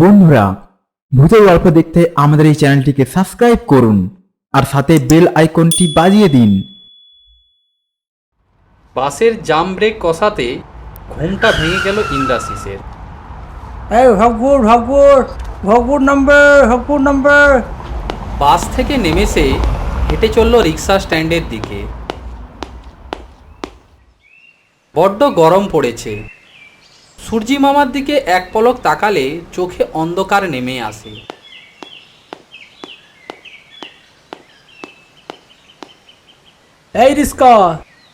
বন্ধুরা ভূতের গল্প দেখতে আমাদের এই চ্যানেলটিকে সাবস্ক্রাইব করুন আর সাথে বেল আইকনটি বাজিয়ে দিন। বাসের জাম ব্রেক কষাতে ঘুমটা ভেঙে গেল ইন্দ্রাশিসের এই ভগপুর ভগপুর ভগপুর নাম্বার ভগপুর নাম্বার। বাস থেকে নেমে সে হেঁটে চলল রিক্সা স্ট্যান্ডের দিকে। বড্ড গরম পড়েছে। সূর্যি মামার দিকে এক পলক তাকালে চোখে অন্ধকার নেমে আসে। এই রিস্কা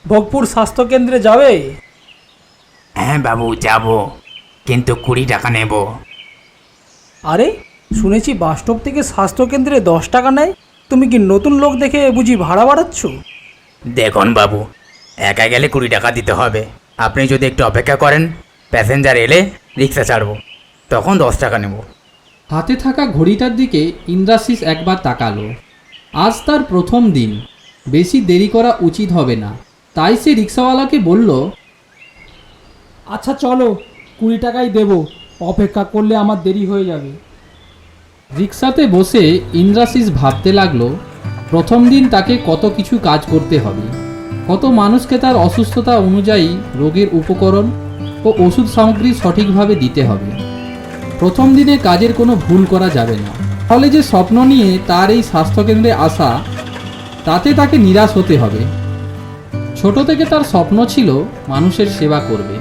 ভোগপুর স্বাস্থ্যকেন্দ্রে যাবে? হ্যাঁ বাবু যাব। কিন্তু কুড়ি টাকা নেব। আরে শুনেছি বাসস্টপ থেকে স্বাস্থ্যকেন্দ্রে দশ টাকা নেয়। তুমি কি নতুন লোক দেখে বুঝি ভাড়া বাড়াচ্ছ? দেখুন বাবু একা গেলে কুড়ি টাকা দিতে হবে। আপনি যদি একটু অপেক্ষা করেন। প্যাসেঞ্জার এলে রিক্সা ছাড়বো। তখন দশ টাকা নেব। হাতে থাকা ঘড়িটার দিকে ইন্দ্রাশিস একবার তাকালো। আজ তার প্রথম দিন। বেশি দেরি করা উচিত হবে না। তাই সে রিক্সাওয়ালাকে বলল আচ্ছা চলো কুড়ি টাকাই দেবো। অপেক্ষা করলে আমার দেরি হয়ে যাবে। রিক্সাতে বসে ইন্দ্রাশিস ভাবতে লাগল প্রথম দিন তাকে কত কিছু কাজ করতে হবে। কত মানুষকে তার অসুস্থতা অনুযায়ী রোগের উপকরণ ও ওষুধ সামগ্রী সঠিকভাবে দিতে হবে। প্রথম দিনে কাজের কোনো ভুল করা যাবে না। ফলে যে স্বপ্ন নিয়ে তার এই স্বাস্থ্যকেন্দ্রে আসা, তাতে তাকে নিরাশ হতে হবে। ছোট থেকে তার স্বপ্ন ছিল মানুষের সেবা করবে।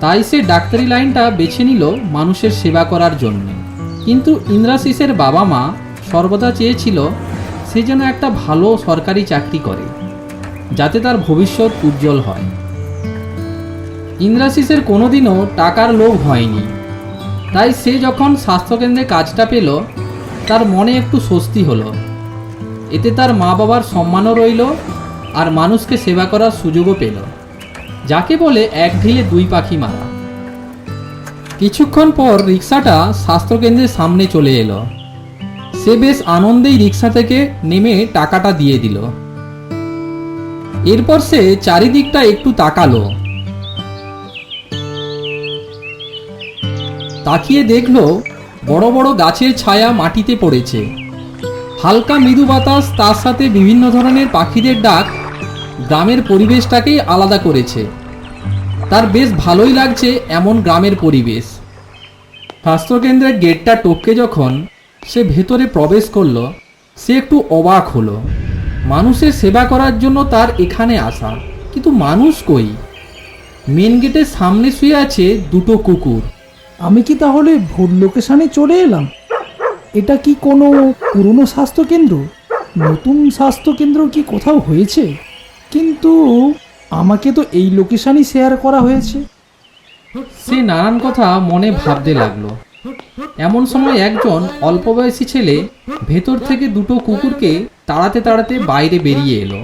তাই সে ডাক্তারি লাইনটা বেছে নিল মানুষের সেবা করার জন্য। কিন্তু ইন্দ্রাশিসের বাবা মা সর্বদা চেয়েছিল সে যেন একটা ভালো সরকারি চাকরি করে, যাতে তার ভবিষ্যৎ উজ্জ্বল হয়। ইন্দ্রাশিসের কোনোদিনও টাকার লোভ হয়নি। তাই সে যখন স্বাস্থ্যকেন্দ্রে কাজটা পেল, তার মনে একটু স্বস্তি হলো। এতে তার মা বাবার সম্মানও রইল আর মানুষকে সেবা করার সুযোগও পেল। যাকে বলে এক ঢিলে দুই পাখি মারা। কিছুক্ষণ পর রিক্সাটা স্বাস্থ্যকেন্দ্রের সামনে চলে এলো। সে বেশ আনন্দেই রিক্সা থেকে নেমে টাকাটা দিয়ে দিল। এরপর সে চারিদিকটা একটু তাকালো। তাকিয়ে দেখল বড় বড় গাছের ছায়া মাটিতে পড়েছে। হালকা মৃদু বাতাস তার সাথে বিভিন্ন ধরনের পাখিদের ডাক গ্রামের পরিবেশটাকেই আলাদা করেছে। তার বেশ ভালোই লাগছে এমন গ্রামের পরিবেশ। স্বাস্থ্যকেন্দ্রের গেটটা টপকে যখন সে ভেতরে প্রবেশ করল, সে একটু অবাক হলো। মানুষের সেবা করার জন্য তার এখানে আসা। কিন্তু মানুষ কই? মেন গেটের সামনে শুয়ে আছে দুটো কুকুর। আমি কি তাহলে ভুল লোকেশানে চলে এলাম? এটা কি কোনো পুরনো স্বাস্থ্যকেন্দ্র? নতুন স্বাস্থ্যকেন্দ্র কি কোথাও হয়েছে? কিন্তু আমাকে তো এই লোকেশানই শেয়ার করা হয়েছে। সে নানান কথা মনে ভাবতে লাগল। এমন সময় একজন অল্প বয়সী ছেলে ভেতর থেকে দুটো কুকুরকে তাড়াতে তাড়াতে বাইরে বেরিয়ে এলো।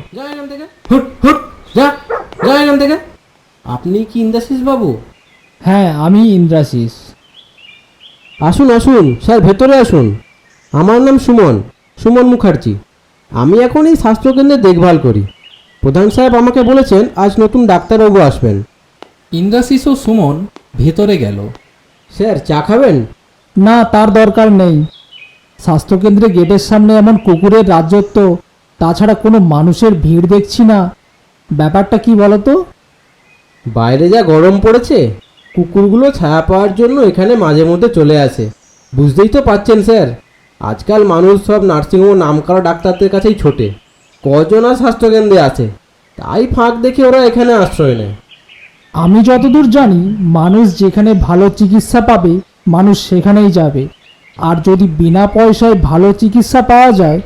আপনি কি ইন্দ্রাশিস বাবু হ্যাঁ আমি ইন্দ্রাশিস। আসুন আসুন স্যার ভেতরে আসুন। আমার নাম সুমন সুমন মুখার্জি। আমি এখন এই স্বাস্থ্যকেন্দ্রে দেখভাল করি। প্রধান সাহেব আমাকে বলেছেন আজ নতুন ডাক্তারবাবু আসবেন। ইন্দ্রাশিস ও সুমন ভেতরে গেল। স্যার চা খাবেন? না তার দরকার নেই। স্বাস্থ্যকেন্দ্রে গেটের সামনে এমন কুকুরের রাজত্ব তাছাড়া কোনো মানুষের ভিড় দেখছি না। ব্যাপারটা কি বলতো? বাইরে যা গরম পড়েছে কুকুরগুলো ছায়া পাওয়ার জন্য এখানে মাঝে মধ্যে চলে আসে। বুঝতেই তো পাচ্ছেন স্যার। আজকাল মানুষ সব নার্সিংহোম নামকরা ডাক্তারদের কাছেই ছোটে। কজন আর স্বাস্থ্যকেন্দ্রে আছে? তাই ফাঁক দেখে ওরা এখানে আশ্রয় নেয়। আমি যতদূর জানি মানুষ যেখানে ভালো চিকিৎসা পাবে মানুষ সেখানেই যাবে। আর যদি বিনা পয়সায় ভালো চিকিৎসা পাওয়া যায়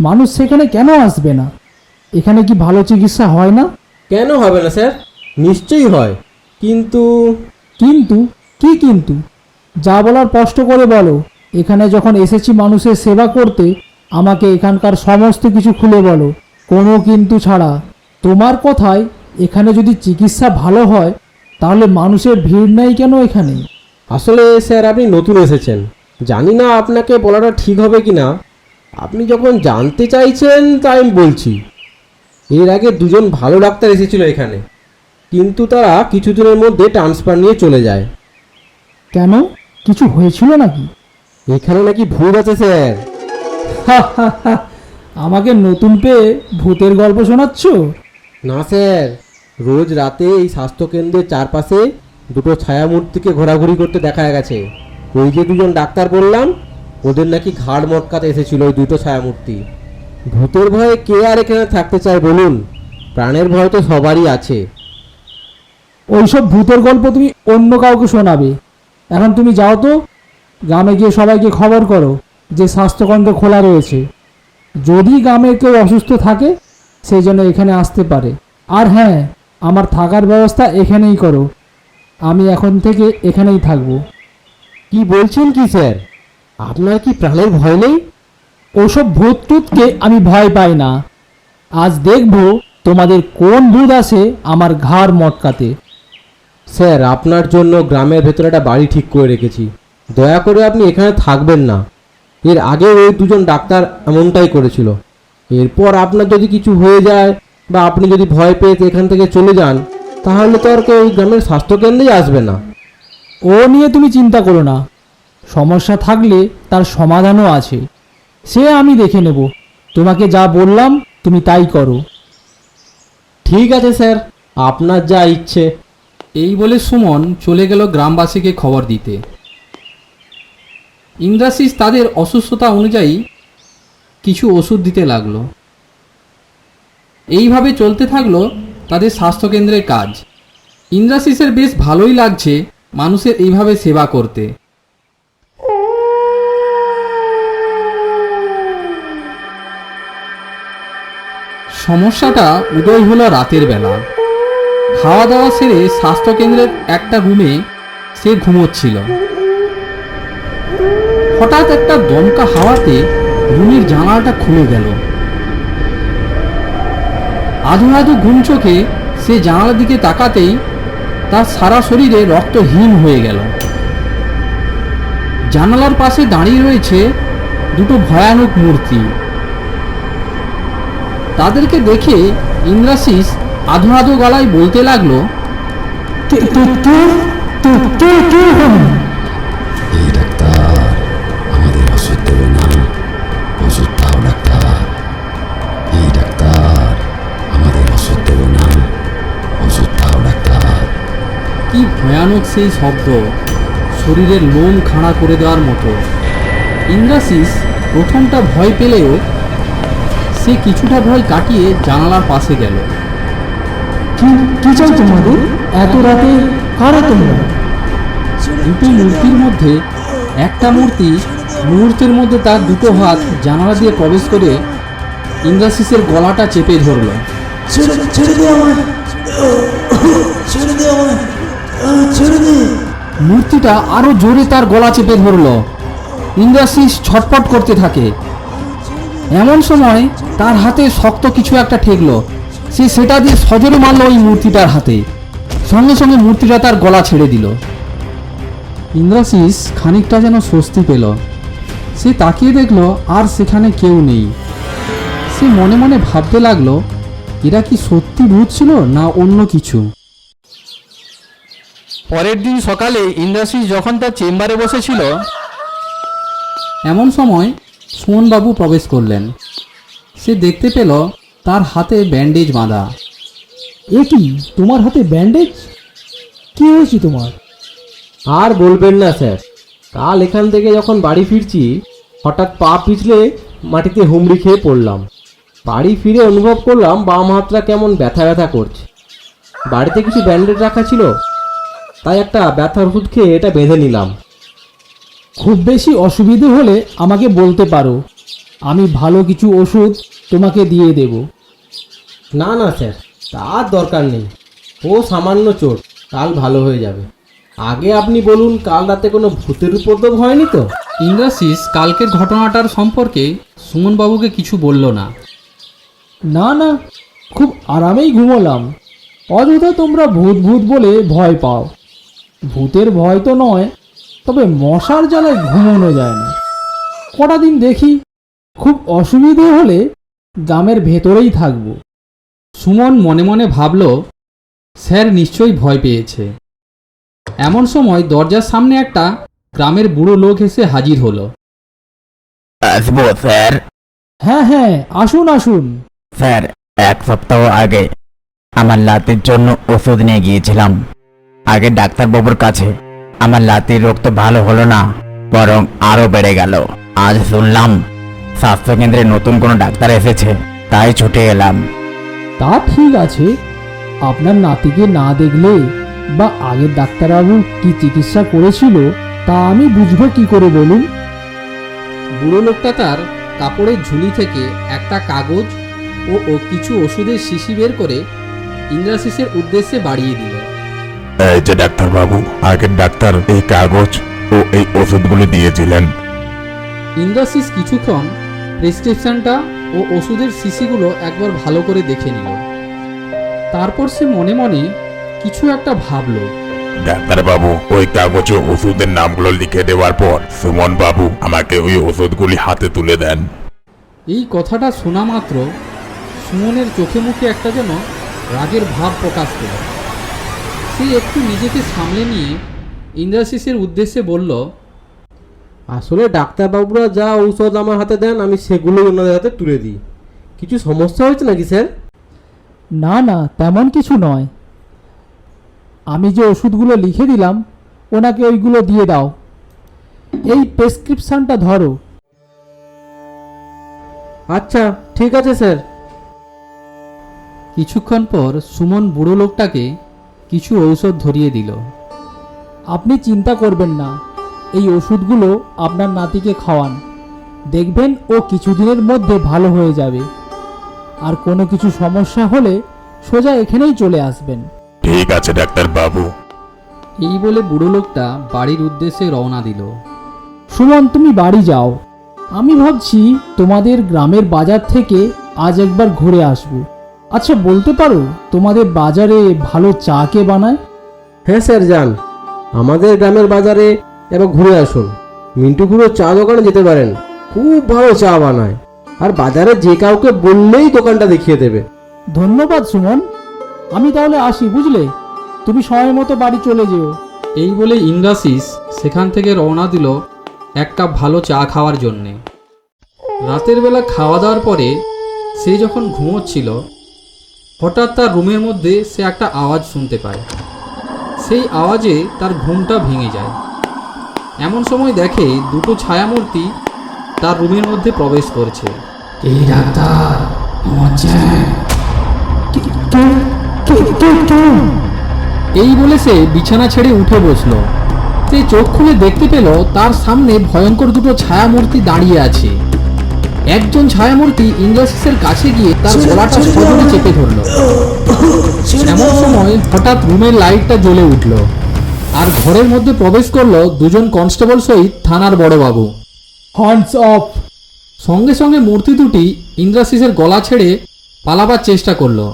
মানুষ সেখানে কেন আসবে না? এখানে কি ভালো চিকিৎসা হয় না? কেন হবে না স্যার? নিশ্চয়ই হয়। কিন্তু কিন্তু, কি কিন্তু? যা বলার স্পষ্ট করে বলো। এখানে যখন এসেছি মানুষের সেবা করতে, আমাকে এখানকার সমস্ত কিছু খুলে বলো। কোনো কিন্তু ছাড়া। তোমার কথায়, এখানে যদি চিকিৎসা ভালো হয়, তাহলে মানুষের ভিড় নেই কেন এখানে? আসলে স্যার, আপনি নতুন এসেছেন। জানি না আপনাকে বলাটা ঠিক হবে কি না আপনি যখন জানতে চাইছেন, তাই আমি বলছি। এর আগে দুজন ভালো ডাক্তার এসেছিল এখানে। কিন্তু তারা কিছুদিনের মধ্যে ট্রান্সফার নিয়ে চলে যায়। কেন? কিছু হয়েছিল নাকি? এখানে নাকি ভূত আছে স্যার। আমাকে নতুন পেয়ে ভূতের গল্প শোনাচ্ছ? না স্যার। রোজ রাতে এই স্বাস্থ্যকেন্দ্রের চারপাশে দুটো ছায়ামূর্তিকে ঘোরাঘুরি করতে দেখা গেছে। ওই যে দুজন ডাক্তার বললাম ওদের নাকি ঘাড় মটকাতে এসেছিল ওই দুটো ছায়ামূর্তি। ভূতের ভয়ে কে আর এখানে থাকতে চায় বলুন? প্রাণের ভয় তো সবারই আছে। ওইসব ভূতের গল্প তুমি অন্য কাউকে শোনাবে। এখন তুমি যাও তো গ্রামে গিয়ে সবাইকে খবর করো যে স্বাস্থ্যকেন্দ্র খোলা রয়েছে। যদি গ্রামে কেউ অসুস্থ থাকে সেই জন্য এখানে আসতে পারে। আর হ্যাঁ আমার থাকার ব্যবস্থা এখানেই করো। আমি এখন থেকে এখানেই থাকব। কি বলছেন কি স্যার? আপনার কি প্রাণের ভয় নেই? ওসব ভূত টুতকে আমি ভয় পাই না। আজ দেখব তোমাদের কোন ভূত আসে আমার ঘাড় মটকাতে। স্যার আপনার জন্য গ্রামের ভেতরে একটা বাড়ি ঠিক করে রেখেছি। দয়া করে আপনি এখানে থাকবেন না। এর আগে ওই দুজন ডাক্তার এমনটাই করেছিল। এরপর আপনার যদি কিছু হয়ে যায় বা আপনি যদি ভয় পেয়ে এখান থেকে চলে যান তাহলে তো আর কেউ ওই গ্রামের স্বাস্থ্যকেন্দ্রেই আসবে না। ও নিয়ে তুমি চিন্তা করো না। সমস্যা থাকলে তার সমাধানও আছে। সে আমি দেখে নেব। তোমাকে যা বললাম তুমি তাই করো। ঠিক আছে স্যার। আপনার যা ইচ্ছে। এই বলে সুমন চলে গেল গ্রামবাসীকে খবর দিতে। ইন্দ্রাশিস তাদের অসুস্থতা অনুযায়ী কিছু ওষুধ দিতে লাগল। এইভাবে চলতে থাকল তাদের স্বাস্থ্যকেন্দ্রের কাজ। ইন্দ্রাশিসের বেশ ভালোই লাগছে মানুষের এইভাবে সেবা করতে। সমস্যাটা উদয় হলো রাতের বেলা। খাওয়া দাওয়া সেরে স্বাস্থ্যকেন্দ্রের একটা রুমে সে ঘুমোচ্ছিল। হঠাৎ একটা দমকা হাওয়াতে রুমের জানালাটা খুলে গেল। আধু আধু ঘুম চোখে সে জানালার দিকে তাকাতেই তার সারা শরীরে রক্তহীন হয়ে গেল। জানালার পাশে দাঁড়িয়ে রয়েছে দুটো ভয়ানক মূর্তি। তাদেরকে দেখে ইন্দ্রাশিস আধো আধো গলায় বলতে লাগল এই ডাক্তার আমাদের ওষুধ দেবে না ওষুধ দাও ডাক্তার। এই ডাক্তার আমাদের ওষুধ দেবে না ওষুধ দাও ডাক্তার। কি ভয়ানক সেই শব্দ শরীরের লোম খাড়া করে দেওয়ার মতো। ইন্দ্রাশিস প্রথমটা ভয় পেলেও সে কিছুটা ভয় কাটিয়ে জানালার পাশে গেল। কি কি চাই তোমাদের? এত রাতে কারা তোমরা? দুটো মূর্তির মধ্যে একটা মূর্তি মুহূর্তের মধ্যে তার দুটো হাত জানালা দিয়ে প্রবেশ করে ইন্দ্রাশিসের গলাটা চেপে ধরল। মূর্তিটা আরও জোরে তার গলা চেপে ধরল। ইন্দ্রাশিস ছটপট করতে থাকে। এমন সময় তার হাতে শক্ত কিছু একটা ঠেকলো। সে সেটা দিয়ে সজোরে মারল ওই মূর্তিটার হাতে। সঙ্গে সঙ্গে মূর্তিটা তার গলা ছেড়ে দিল। ইন্দ্রাশিস খানিকটা যেন স্বস্তি পেল। সে তাকিয়ে দেখল আর সেখানে কেউ নেই। সে মনে মনে ভাবতে লাগল, এরা কি সত্যি ভূত ছিল না অন্য কিছু? পরের দিন সকালে ইন্দ্রাশিস যখন তার চেম্বারে বসেছিল, এমন সময় সুমনবাবু প্রবেশ করলেন। সে দেখতে পেল তার হাতে ব্যান্ডেজ বাঁধা। এ কি তোমার হাতে ব্যান্ডেজ কি হয়েছে তোমার? আর বলবেন না স্যার। কাল এখান থেকে যখন বাড়ি ফিরছি হঠাৎ পা পিছলে মাটিতে হুমড়ি খেয়ে পড়লাম। বাড়ি ফিরে অনুভব করলাম বাম হাতটা কেমন ব্যথা ব্যথা করছে। বাড়িতে কিছু ব্যান্ডেজ রাখা ছিল তাই একটা ব্যথার ওষুধ খেয়ে এটা বেঁধে নিলাম। খুব বেশি অসুবিধে হলে আমাকে বলতে পারো। আমি ভালো কিছু ওষুধ তোমাকে দিয়ে দেব। না না স্যার তার দরকার নেই। ও সামান্য চোট কাল ভালো হয়ে যাবে। আগে আপনি বলুন কাল রাতে কোনো ভূতের উপদ্রব হয়নি তো? ইন্দ্রাশিস কালকের ঘটনাটার সম্পর্কে সুমনবাবুকে কিছু বলল না। না না খুব আরামেই ঘুমোলাম। অযথা তোমরা ভূত ভূত বলে ভয় পাও। ভূতের ভয় তো নয় তবে মশার জ্বালায় ঘুমোনো যায় না। কটা দিন দেখি খুব অসুবিধে হলে গ্রামের ভেতরেই থাকব। সুমন মনে মনে ভাবল স্যার নিশ্চয়ই ভয় পেয়েছে। এমন সময় দরজার সামনে একটা গ্রামের বুড়ো লোক এসে হাজির হলো। আসব স্যার। হ্যাঁ হ্যাঁ আসুন আসুন। স্যার এক সপ্তাহ আগে আমার লাতির জন্য ওষুধ নিয়ে গিয়েছিলাম। আগে ডাক্তারবাবুর কাছে। আমার লাতির রোগ তো ভালো হলো না বরং আরও বেড়ে গেল। আজ শুনলাম স্বাস্থ্যকেন্দ্রে নতুন কোনো ডাক্তার এসেছে তাই ছুটে এলাম। তা ঠিক আছে আপনার নাতিকে না দেখলে বা আগের ডাক্তারবাবু কি চিকিৎসা করেছিল তা আমি বুঝব কি করে বলুন? বুড়ো লোকটা তার কাপড়ের ঝুলি থেকে একটা কাগজ ও ও কিছু ওষুধের শিশি বের করে ইন্দ্রাশিসের উদ্দেশ্যে বাড়িয়ে দিল। এই যে ডাক্তারবাবু আগের ডাক্তার এই কাগজ ও এই ওষুধগুলি দিয়েছিলেন। ইন্দ্রাশিস কিছুক্ষণ প্রেসক্রিপশনটা ও ওষুধের শিশিগুলো একবার ভালো করে দেখে নিল। তারপর সে মনে মনে কিছু একটা ভাবলো। ডাক্তারবাবু ওই কাগজে ওষুধের নামগুলো লিখে দেওয়ার পর সুমন বাবু আমাকে ওই ওষুধগুলি হাতে তুলে দেন। এই কথাটা শোনা মাত্র সুমনের চোখে মুখে একটা যেন রাগের ভাব প্রকাশ পেল। সে একটু নিজেকে সামলে নিয়ে ইন্দ্রাশিসের উদ্দেশ্যে বলল আসলে ডাক্তারবাবুরা যা ঔষধ আমার হাতে দেন আমি সেগুলোই ওনাদের হাতে তুলে দিই। কিছু সমস্যা হয়েছে নাকি স্যার? না না তেমন কিছু নয়। আমি যে ওষুধগুলো লিখে দিলাম ওনাকে ওইগুলো দিয়ে দাও। এই প্রেসক্রিপশনটা ধরো। আচ্ছা ঠিক আছে স্যার। কিছুক্ষণ পর সুমন বুড়ো লোকটাকে কিছু ঔষধ ধরিয়ে দিল। আপনি চিন্তা করবেন না। এই ওষুধগুলো আপনার নাতিকে খাওয়ান। দেখবেন ও কিছুদিনের মধ্যে ভালো হয়ে যাবে। আর কোনো কিছু সমস্যা হলে সোজা এখানেই চলে আসবেন। ঠিক আছে ডাক্তারবাবু এই বলে বুড়ো লোকটা বাড়ির উদ্দেশ্যে রওনা দিল। সুমন তুমি বাড়ি যাও। আমি ভাবছি তোমাদের গ্রামের বাজার থেকে আজ একবার ঘুরে আসব। আচ্ছা বলতে পারো তোমাদের বাজারে ভালো চা কে বানায়? হ্যাঁ স্যার যান আমাদের গ্রামের বাজারে এবার ঘুরে আসুন। মিন্টুপুরো চা দোকানে যেতে পারেন। খুব ভালো চা বানায়। আর বাজারে যে কাউকে বললেই দোকানটা দেখিয়ে দেবে। ধন্যবাদ সুমন। আমি তাহলে আসি বুঝলে? তুমি সময় মতো বাড়ি চলে যেও। এই বলে ইন্দ্রাশিস সেখান থেকে রওনা দিল এক কাপ ভালো চা খাওয়ার জন্যে। রাতের বেলা খাওয়া দাওয়ার পরে সে যখন ঘুমোচ্ছিল হঠাৎ তার রুমের মধ্যে সে একটা আওয়াজ শুনতে পায়। সেই আওয়াজে তার ঘুমটা ভেঙে যায়। এমন সময় দেখে দুটো ছায়ামূর্তি তার রুমের মধ্যে প্রবেশ করছে। এই বলে সে বিছানা ছেড়ে উঠে বসল। সে চোখ খুলে দেখতে পেল তার সামনে ভয়ঙ্কর দুটো ছায়ামূর্তি দাঁড়িয়ে আছে। একজন ছায়ামূর্তি ইন্দ্রাশিসের কাছে গিয়ে তার গলাটা সজোরে চেপে ধরলো। এমন সময় হঠাৎ রুমের লাইটটা জ্বলে উঠল। আর ঘরের মধ্যে প্রবেশ করল দুজন কনস্টেবল সহিত থানার বড়বাবু। হর্নস অফ সঙ্গে সঙ্গে মূর্তি দুটি ইন্দ্রাশিসের গলা ছেড়ে পালাবার চেষ্টা করল।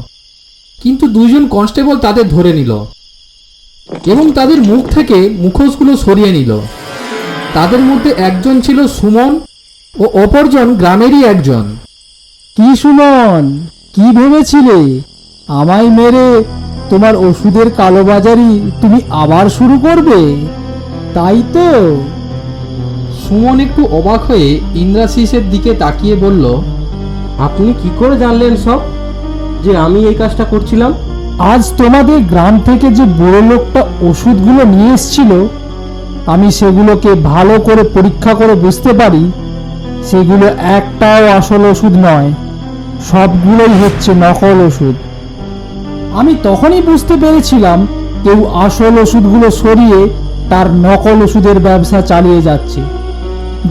কিন্তু দুইজন কনস্টেবল তাদের ধরে নিল এবং তাদের মুখ থেকে মুখোশগুলো সরিয়ে নিল। তাদের মধ্যে একজন ছিল সুমন ও অপরজন গ্রামেরই একজন। কি সুমন? কি ভেবেছিলে? আমায় মেরে তোমার ওষুধের কালোবাজারি তুমি আবার শুরু করবে? তাই তো। সুমন একটু অবাক হয়ে ইন্দ্রাশিসের দিকে তাকিয়ে বলল, আপনি কি করে জানলেন সব যে আমি এই কাজটা করছিলাম? আজ তোমাদের গ্রাম থেকে যে বুড়ো লোকটা ওষুধগুলো নিয়ে এসছিল, আমি সেগুলোকে ভালো করে পরীক্ষা করে বুঝতে পারি। সেগুলো একটাও আসল ওষুধ নয়, সবগুলোই হচ্ছে নকল ওষুধ। আমি তখনই বুঝতে পেরেছিলাম কেউ আসল ওষুধগুলো সরিয়ে তার নকল ওষুধের ব্যবসা চালিয়ে যাচ্ছে।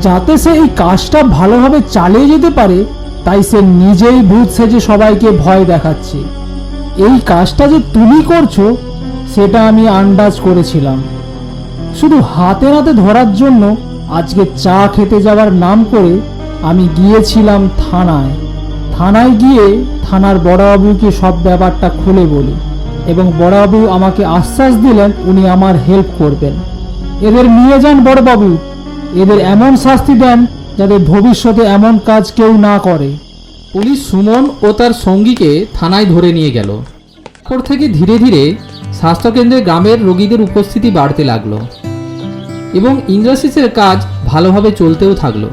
যাতে সে এই কাজটা ভালোভাবে চালিয়ে যেতে পারে, তাই সে নিজেই ভূত সেজে সবাইকে ভয় দেখাচ্ছে। এই কাজটা যে তুমি করছ, সেটা আমি আন্দাজ করেছিলাম। শুধু হাতে হাতে ধরার জন্য আজকে চা খেতে যাওয়ার নাম করে আমি গিয়েছিলাম থানায়। থানায় গিয়ে থানার বড়বাবুকে সব ব্যাপারটা খুলে বলি এবং বড়বাবু আমাকে আশ্বাস দিলেন উনি আমার হেল্প করবেন। এদের নিয়ে যান বড়বাবু এদের এমন শাস্তি দেন যাতে ভবিষ্যতে এমন কাজ কেউ না করে। পুলিশ সুমন ও তার সঙ্গীকে থানায় ধরে নিয়ে গেল। তারপর থেকে ধীরে ধীরে স্বাস্থ্যকেন্দ্রে গ্রামের রোগীদের উপস্থিতি বাড়তে লাগল এবং ইন্দ্রাশিসের কাজ ভালোভাবে চলতেও থাকল।